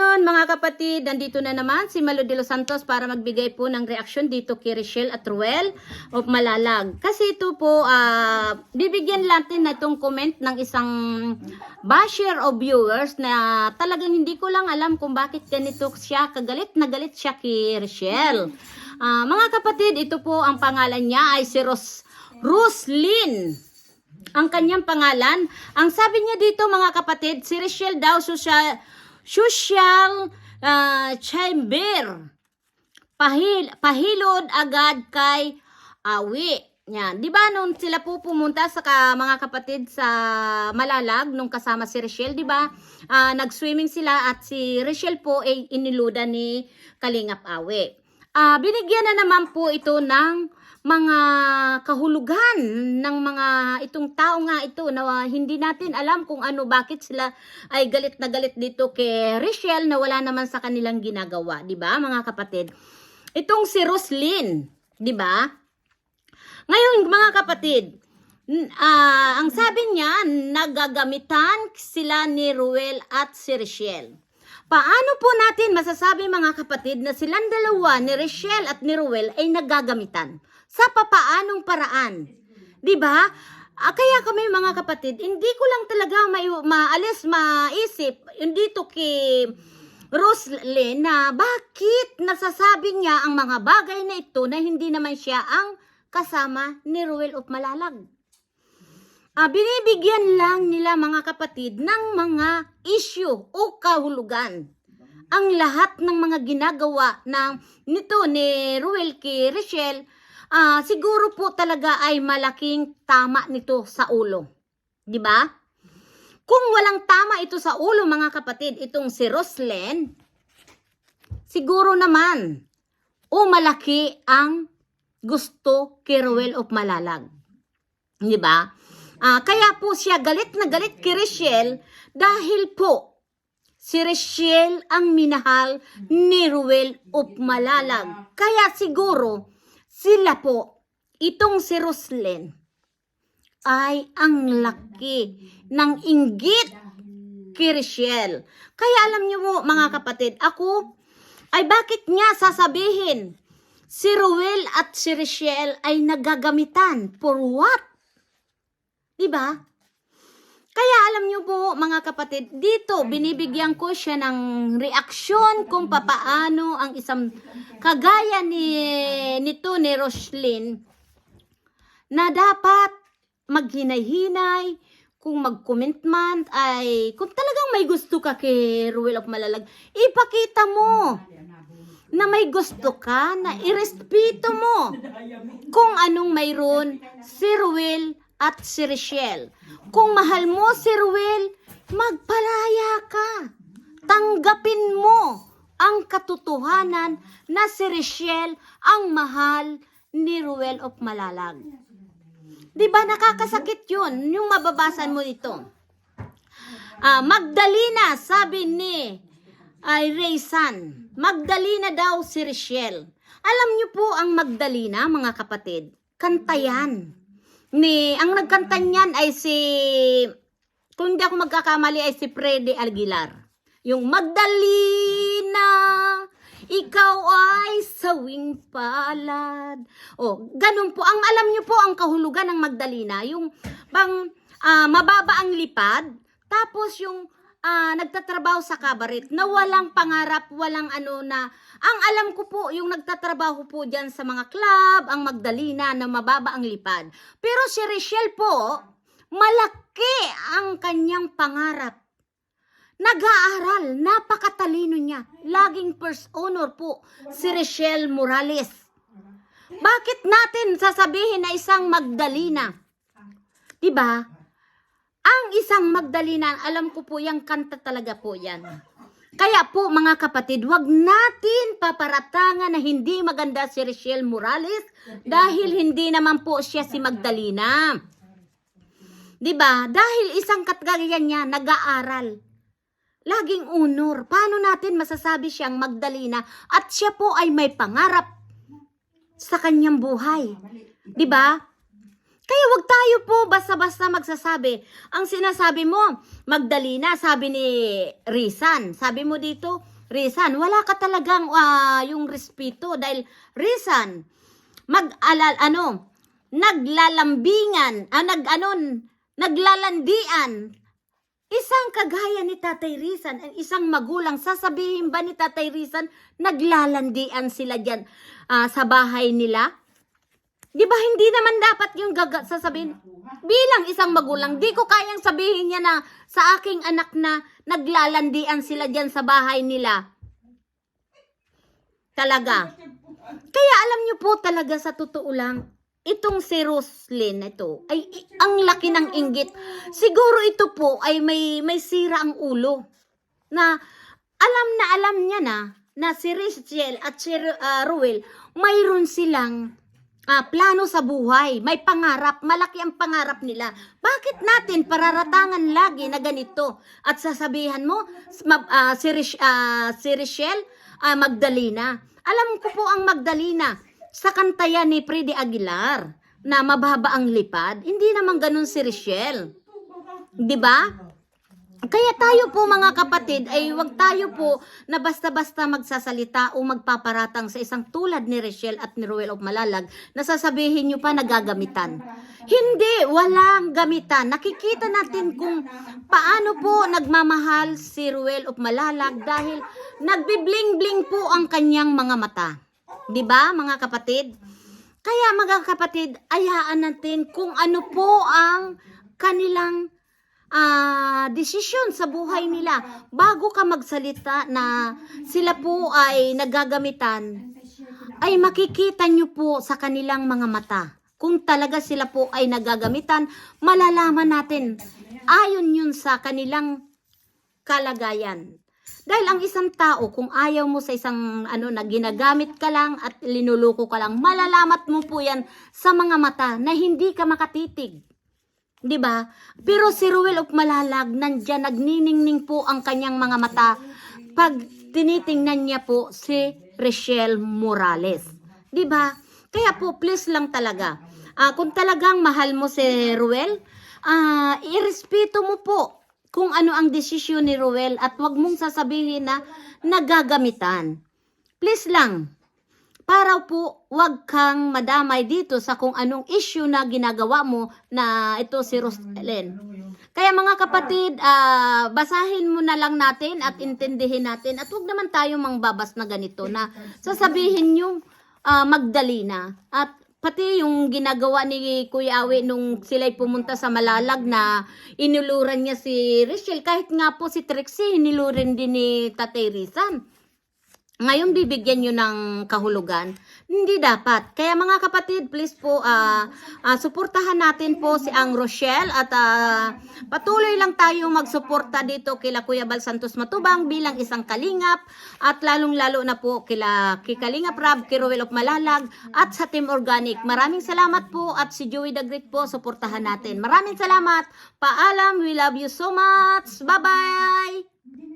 afternoon mga kapatid, nandito na naman si Malo de los Santos para magbigay po ng reaksyon dito kay Richelle at Ruel of Malalag. Kasi ito po, ah, bibigyan natin na itong comment ng isang basher o viewers na talagang hindi ko lang alam kung bakit ganito siya, kagalit na galit siya kay Richelle. Ah, mga kapatid, ito po ang pangalan niya ay si Ros Roslyn ang kanyang pangalan. Ang sabi niya dito mga kapatid, si Richelle daw social, social ah, chamber. Pahil, pahilod agad kay Awi. Yan. Di ba nung sila po pumunta sa ka, mga kapatid sa Malalag nung kasama si Richelle, di ba? Ah, nag-swimming sila at si Richelle po ay iniluda ni Kalingap Awi. Ah, binigyan na naman po ito ng mga kahulugan ng mga itong tao nga ito na hindi natin alam kung ano bakit sila ay galit na galit dito kay Richelle na wala naman sa kanilang ginagawa, 'di ba mga kapatid? Itong si Roslyn, 'di ba? Ngayon mga kapatid, ah, ang sabi niya, nagagamitan sila ni Ruel at si Richelle. Paano po natin masasabi mga kapatid na silang dalawa ni Richelle at ni Ruel ay naggagamitan? Sa papaanong paraan? 'Di ba? Ah, kaya kami mga kapatid, hindi ko lang talaga may, maalis, maisip, dito kay Roslyn na bakit nasasabi niya ang mga bagay na ito na hindi naman siya ang kasama ni Ruel of Malalag. Ah, binibigyan lang nila mga kapatid ng mga issue o kahulugan. Ang lahat ng mga ginagawa ng nito ni Ruel kay Richelle, ah, siguro po talaga ay malaking tama nito sa ulo. 'Di ba? Kung walang tama ito sa ulo mga kapatid, itong si Roslyn, siguro naman, o malaki ang gusto kay Ruel of Malalag. Di ba? Ah, kaya po siya galit na galit kay Richelle dahil po si Richelle ang minahal ni Ruel of Malalag. Kaya siguro sila po, itong si Roslyn, ay ang laki ng inggit kay Richelle. Kaya alam niyo mo mga kapatid, ako ay bakit niya sasabihin si Ruel at si Richelle ay nagagamitan for what? Diba? Kaya alam niyo po mga kapatid, dito binibigyan ko siya ng reaksyon kung papaano ang isang kagaya ni nito ni Roslyn na dapat maghinay-hinay kung mag-comment man ay kung talagang may gusto ka kay Ruel of Malalag, ipakita mo na may gusto ka, na irespeto mo kung anong mayroon si Ruel at si Richelle. Kung mahal mo si Ruel, magpalaya ka. Tanggapin mo ang katotohanan na si Richelle ang mahal ni Ruel of Malalag. Di ba nakakasakit yun, yung mababasan mo ito. Ah, Magdalena, sabi ni ay Raysan. Magdalena daw si Richelle. Alam niyo po ang Magdalena, mga kapatid, kanta yan. Ni, ang nagkanta niyan ay si, kung hindi ako magkakamali, ay si Freddy Aguilar. Yung Magdalena, ikaw ay sawing palad. O, ganun po. Ang alam niyo po ang kahulugan ng Magdalena, yung pang ah, mababa ang lipad, tapos yung ah, nagtatrabaho sa kabaret na walang pangarap, walang ano na, ang alam ko po, yung nagtatrabaho po dyan sa mga club, ang Magdalena na mababa ang lipad. Pero si Richelle po, malaki ang kanyang pangarap. Nag-aaral, napakatalino niya. Laging first honor po si Richelle Morales. Bakit natin sasabihin na isang Magdalena? 'Di ba? Ang isang Magdalena, alam ko po yung kanta talaga po yan. Kaya po mga kapatid, wag natin paparatangan na hindi maganda si Richelle Morales dahil hindi naman po siya si Magdalena. 'Di ba? Dahil isang katgayan niya nag-aaral. Laging unor. Paano natin masasabi siyang Magdalena at siya po ay may pangarap sa kanyang buhay? 'Di ba? Kaya wag tayo po basta-basta magsasabi. Ang sinasabi mo, Magdalena, sabi ni Rizan. Sabi mo dito, Rizan, wala ka talagang ah, yung respeto dahil Rizan, mag-alal, ano, naglalambingan, ah, nag, ano, naglalandian, isang kagaya ni Tatay Rizan, ang isang magulang, sasabihin ba ni Tatay Rizan, naglalandian sila dyan ah, sa bahay nila? Di ba hindi naman dapat yung gaga sasabihin? Bilang isang magulang, di ko kayang sabihin niya na sa aking anak na naglalandian sila dyan sa bahay nila. Talaga. Kaya alam niyo po talaga sa totoo lang, itong si Roslyn ito, ay ang laki ng inggit. Siguro ito po ay may, may sira ang ulo. Na alam na alam niya na na si Rachel at si uh, Ruel, mayroon silang ah, plano sa buhay. May pangarap. Malaki ang pangarap nila. Bakit natin pararatangan lagi na ganito? At sasabihan mo, ah, si, Rich- ah, si Richelle ah, Magdalena. Alam ko po ang Magdalena sa kanta yan ni Freddy Aguilar na mababa ang lipad. Hindi naman ganun si Richelle. 'Di ba? Kaya tayo po mga kapatid ay wag tayo po na basta-basta magsasalita o magpaparatang sa isang tulad ni Rachel at ni Ruel of Malalag na sasabihin nyo pa nagagamitan. Hindi, walang gamitan. Nakikita natin kung paano po nagmamahal si Ruel of Malalag dahil nagbibling-bling po ang kanyang mga mata. 'Di ba mga kapatid? Kaya mga kapatid, ayaan natin kung ano po ang kanilang ah desisyon sa buhay nila bago ka magsalita na sila po ay nagagamitan ay makikita nyo po sa kanilang mga mata kung talaga sila po ay nagagamitan malalaman natin ayon yun sa kanilang kalagayan dahil ang isang tao, kung ayaw mo sa isang ano na ginagamit ka lang at linuloko ka lang, malalamat mo po yan sa mga mata na hindi ka makatitig. 'Di ba? Pero si Ruel of Malalag, nandyan, nagniningning po ang kanyang mga mata pag tinitingnan niya po si Rachel Morales. 'Di ba? Kaya po, please lang talaga. Ah, kung talagang mahal mo si Ruel, ah, irespeto mo po kung ano ang desisyon ni Ruel at wag mong sasabihin na nagagamitan. Please lang, para po wag kang madamay dito sa kung anong issue na ginagawa mo na ito si Roselen. Kaya mga kapatid, ah, basahin mo na lang natin at intindihin natin at wag naman tayo mangbabas na ganito na sasabihin yung ah, Magdalena at pati yung ginagawa ni Kuya Awi nung sila'y pumunta sa Malalag na inuluran niya si Rachel kahit nga po si Trixie inilurin din ni Tatay Rizan. Ngayon bibigyan nyo ng kahulugan. Hindi dapat. Kaya mga kapatid, please po, ah ah, suportahan natin po si Ang Rochelle at ah, patuloy lang tayo magsuporta dito kila Kuya Bal Santos Matubang bilang isang kalingap at lalong-lalo na po kila kay Kalingap Rab, kay Roel of Malalag at sa Team Organic. Maraming salamat po at si Joey the Great po, suportahan natin. Maraming salamat. Paalam, we love you so much. Bye-bye!